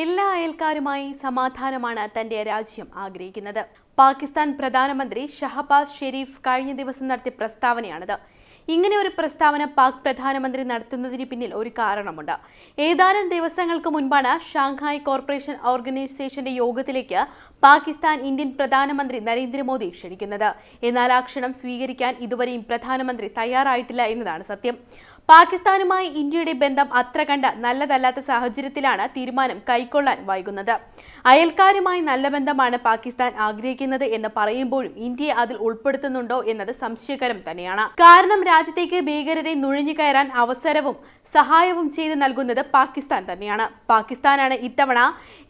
എല്ലാ അയൽക്കാരുമായി സമാധാനമാണ് തന്റെ രാജ്യം ആഗ്രഹിക്കുന്നത്. പാകിസ്ഥാൻ പ്രധാനമന്ത്രി ഷഹബാസ് ഷെരീഫ് കഴിഞ്ഞ ദിവസം നടത്തിയ പ്രസ്താവനയാണിത്. ഇങ്ങനെ ഒരു പ്രസ്താവന പാക് പ്രധാനമന്ത്രി നടത്തുന്നതിന് പിന്നിൽ ഒരു കാരണമുണ്ട്. ഏതാനും ദിവസങ്ങൾക്ക് മുൻപാണ് ഷാങ്ഹായ് കോർപ്പറേഷൻ ഓർഗനൈസേഷന്റെ യോഗത്തിലേക്ക് പാകിസ്ഥാൻ ഇന്ത്യൻ പ്രധാനമന്ത്രി നരേന്ദ്രമോദി ക്ഷണിക്കുന്നത്. എന്നാൽ ആ ക്ഷണം സ്വീകരിക്കാൻ ഇതുവരെയും പ്രധാനമന്ത്രി തയ്യാറായിട്ടില്ല എന്നതാണ് സത്യം. പാകിസ്ഥാനുമായി ഇന്ത്യയുടെ ബന്ധം അത്ര കണ്ട നല്ലതല്ലാത്ത സാഹചര്യത്തിലാണ് തീരുമാനം കൈക്കൊള്ളാൻ വൈകുന്നത്. അയൽക്കാരുമായി നല്ല ബന്ധമാണ് പാകിസ്ഥാൻ ആഗ്രഹിക്കുന്നത് എന്ന് പറയുമ്പോഴും ഇന്ത്യയെ അതിൽ ഉൾപ്പെടുത്തുന്നുണ്ടോ എന്നത് സംശയകരം തന്നെയാണ്. കാരണം രാജ്യത്തേക്ക് ഭീകരരെ നുഴഞ്ഞു കയറാൻ അവസരവും സഹായവും ചെയ്തു നൽകുന്നത് പാകിസ്ഥാൻ തന്നെയാണ്. പാകിസ്ഥാനാണ് ഇത്തവണ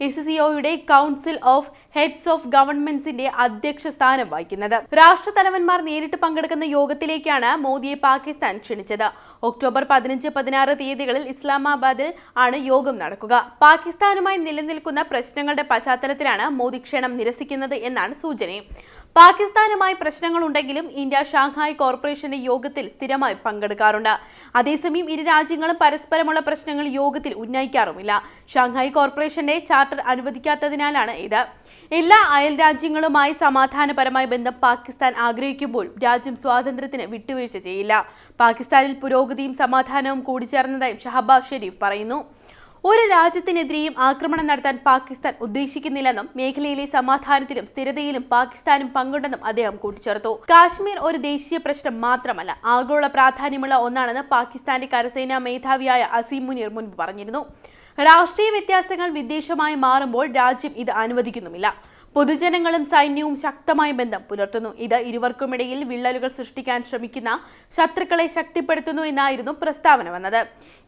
എസ് സിഒയുടെ കൗൺസിൽ ഓഫ് ഹെഡ്സ് ഓഫ് ഗവൺമെന്റ്സിന്റെ അധ്യക്ഷ സ്ഥാനം വഹിക്കുന്നത്. രാഷ്ട്രതലവന്മാർ നേരിട്ട് പങ്കെടുക്കുന്ന യോഗത്തിലേക്കാണ് മോദിയെ പാകിസ്ഥാൻ ക്ഷണിച്ചത്. ഒക്ടോബർ പതിനഞ്ച് പതിനാറ് തീയതികളിൽ ഇസ്ലാമാബാദിൽ ആണ് യോഗം നടക്കുക. പാകിസ്ഥാനുമായി നിലനിൽക്കുന്ന പ്രശ്നങ്ങളുടെ പശ്ചാത്തലത്തിലാണ് മോദി ക്ഷണം നിരസിക്കുന്നത് എന്നാണ് സൂചന. പാകിസ്ഥാനുമായി പ്രശ്നങ്ങളുണ്ടെങ്കിലും ഇന്ത്യ ഷാങ്ഹായ് കോർപ്പറേഷന്റെ യോഗത്തിൽ സ്ഥിരമായി പങ്കെടുക്കാറുണ്ട്. അതേസമയം ഇരു രാജ്യങ്ങളും പരസ്പരമുള്ള പ്രശ്നങ്ങൾ യോഗത്തിൽ ഉന്നയിക്കാറുമില്ല. ഷാങ്ഹായ് കോർപ്പറേഷന്റെ ചാർട്ടർ അനുവദിക്കാത്തതിനാലാണ് ഇത്. എല്ലാ അയൽ രാജ്യങ്ങളുമായി സമാധാനപരമായ ബന്ധം പാകിസ്ഥാൻ ആഗ്രഹിക്കുമ്പോൾ രാജ്യം സ്വാതന്ത്ര്യത്തിന് വിട്ടുവീഴ്ച ചെയ്യില്ല. പാകിസ്ഥാനിൽ പുരോഗതിയും സമാധാനവും കൂടിച്ചേർന്നതായും ഷഹബാസ് ഷെരീഫ് പറയുന്നു. ഒരു രാജ്യത്തിനെതിരെയും ആക്രമണം നടത്താൻ പാകിസ്ഥാൻ ഉദ്ദേശിക്കുന്നില്ലെന്നും മേഖലയിലെ സമാധാനത്തിലും സ്ഥിരതയിലും പാകിസ്ഥാനും പങ്കുണ്ടെന്നും അദ്ദേഹം കൂട്ടിച്ചേർത്തു. കാശ്മീർ ഒരു ദേശീയ പ്രശ്നം മാത്രമല്ല ആഗോള പ്രാധാന്യമുള്ള ഒന്നാണെന്ന് പാകിസ്ഥാന്റെ കരസേനാ മേധാവിയായ അസീം മുനീർ മുൻപ് പറഞ്ഞിരുന്നു. രാഷ്ട്രീയ വ്യത്യാസങ്ങൾ വിദ്വേഷമായി മാറുമ്പോൾ രാജ്യം ഇത് അനുവദിക്കുന്നുമില്ല. പൊതുജനങ്ങളും സൈന്യവും ശക്തമായ ബന്ധം പുലർത്തുന്നു. ഇത് ഇരുവർക്കുമിടയിൽ വിള്ളലുകൾ സൃഷ്ടിക്കാൻ ശ്രമിക്കുന്ന ശത്രുക്കളെ ശക്തിപ്പെടുത്തുന്നു എന്നായിരുന്നു പ്രസ്താവന വന്നത്.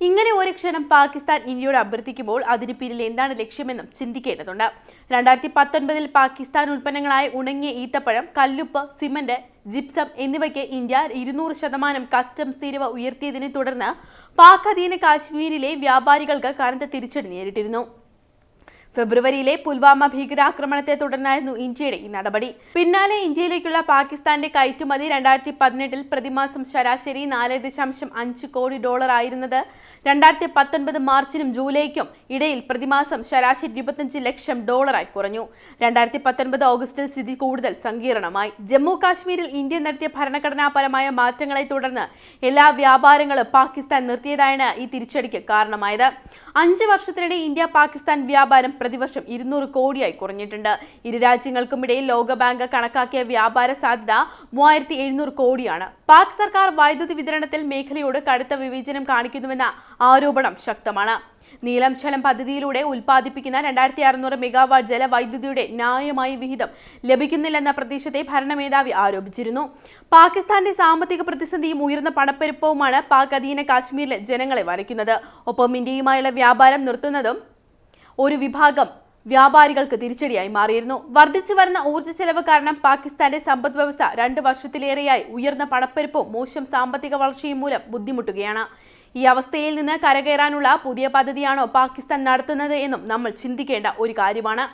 ഇങ്ങനെ ഒരു ക്ഷണം പാകിസ്ഥാൻ ഇന്ത്യയോട് അഭ്യർത്ഥിക്കുമ്പോൾ അതിന് പിന്നിൽ എന്താണ് ലക്ഷ്യമെന്നും ചിന്തിക്കേണ്ടതുണ്ട്. രണ്ടായിരത്തി പത്തൊൻപതിൽ പാകിസ്ഥാൻ ഉൽപ്പന്നങ്ങളായ ഉണങ്ങിയ ഈത്തപ്പഴം കല്ലുപ്പ് സിമന്റ് ജിപ്സം എന്നിവയ്ക്ക് ഇന്ത്യ ഇരുന്നൂറ് ശതമാനം കസ്റ്റംസ് തീരുവ ഉയർത്തിയതിനെ തുടർന്ന് പാക് അധീന കാശ്മീരിലെ വ്യാപാരികൾക്ക് കനത്ത തിരിച്ചടി നേരിട്ടിരുന്നു. ഫെബ്രുവരിയിലെ പുൽവാമ ഭീകരാക്രമണത്തെ തുടർന്നായിരുന്നു ഇന്ത്യയുടെ ഈ നടപടി. പിന്നാലെ ഇന്ത്യയിലേക്കുള്ള പാകിസ്ഥാന്റെ കയറ്റുമതി രണ്ടായിരത്തി പതിനെട്ടിൽ പ്രതിമാസം ശരാശരി നാല് ദശാംശം അഞ്ച് കോടി ഡോളർ ആയിരുന്നത് രണ്ടായിരത്തി പത്തൊൻപത് മാർച്ചിനും ജൂലൈക്കും ഇടയിൽ പ്രതിമാസം ശരാശരി ഇരുപത്തഞ്ച് ലക്ഷം ഡോളറായി കുറഞ്ഞു. രണ്ടായിരത്തി പത്തൊൻപത് ഓഗസ്റ്റിൽ സ്ഥിതി കൂടുതൽ സങ്കീർണമായി. ജമ്മു കാശ്മീരിൽ ഇന്ത്യ നടത്തിയ ഭരണഘടനാപരമായ മാറ്റങ്ങളെ തുടർന്ന് എല്ലാ വ്യാപാരങ്ങളും പാകിസ്ഥാൻ നിർത്തിയതാണ് ഈ തിരിച്ചടിക്ക് കാരണമായത്. അഞ്ച് വർഷത്തിനിടെ ഇന്ത്യ പാകിസ്ഥാൻ വ്യാപാരം പ്രതിവർഷം ഇരുന്നൂറ് കോടിയായി കുറഞ്ഞിട്ടുണ്ട്. ഇരു രാജ്യങ്ങൾക്കുമിടയിൽ ലോകബാങ്ക് കണക്കാക്കിയ വ്യാപാര സാധ്യത മൂവായിരത്തി എഴുന്നൂറ് കോടിയാണ്. പാക് സർക്കാർ വൈദ്യുതി വിതരണത്തിൽ മേഖലയോട് കടുത്ത വിവേചനം കാണിക്കുന്നുവെന്ന ആരോപണം ശക്തമാണ്. നീലം ജലം പദ്ധതിയിലൂടെ ഉൽപ്പാദിപ്പിക്കുന്ന രണ്ടായിരത്തി അറുന്നൂറ് മെഗാവാട്ട് ജലവൈദ്യുതിയുടെ ന്യായമായ വിഹിതം ലഭിക്കുന്നില്ലെന്ന പ്രദേശത്തെ ഭരണമേധാവി ആരോപിച്ചിരുന്നു. പാകിസ്ഥാന്റെ സാമ്പത്തിക പ്രതിസന്ധിയും ഉയർന്ന പണപ്പെരുപ്പവുമാണ് പാക് അധീന കാശ്മീരിലെ ജനങ്ങളെ വരയ്ക്കുന്നത്. ഒപ്പം ഇന്ത്യയുമായുള്ള വ്യാപാരം നിർത്തുന്നതും ഒരു വിഭാഗം വ്യാപാരികൾക്ക് തിരിച്ചടിയായി മാറിയിരുന്നു. വർദ്ധിച്ചു വരുന്ന ഊർജ ചെലവ് കാരണം പാകിസ്ഥാന്റെ സമ്പദ് വ്യവസ്ഥ രണ്ട് വർഷത്തിലേറെയായി ഉയർന്ന പണപ്പെരുപ്പും മോശം സാമ്പത്തിക വളർച്ചയും മൂലം ബുദ്ധിമുട്ടുകയാണ്. ഈ അവസ്ഥയിൽ നിന്ന് കരകയറാനുള്ള പുതിയ പദ്ധതിയാണോ പാകിസ്ഥാൻ നടത്തുന്നത് എന്നും നമ്മൾ ചിന്തിക്കേണ്ട ഒരു കാര്യമാണ്.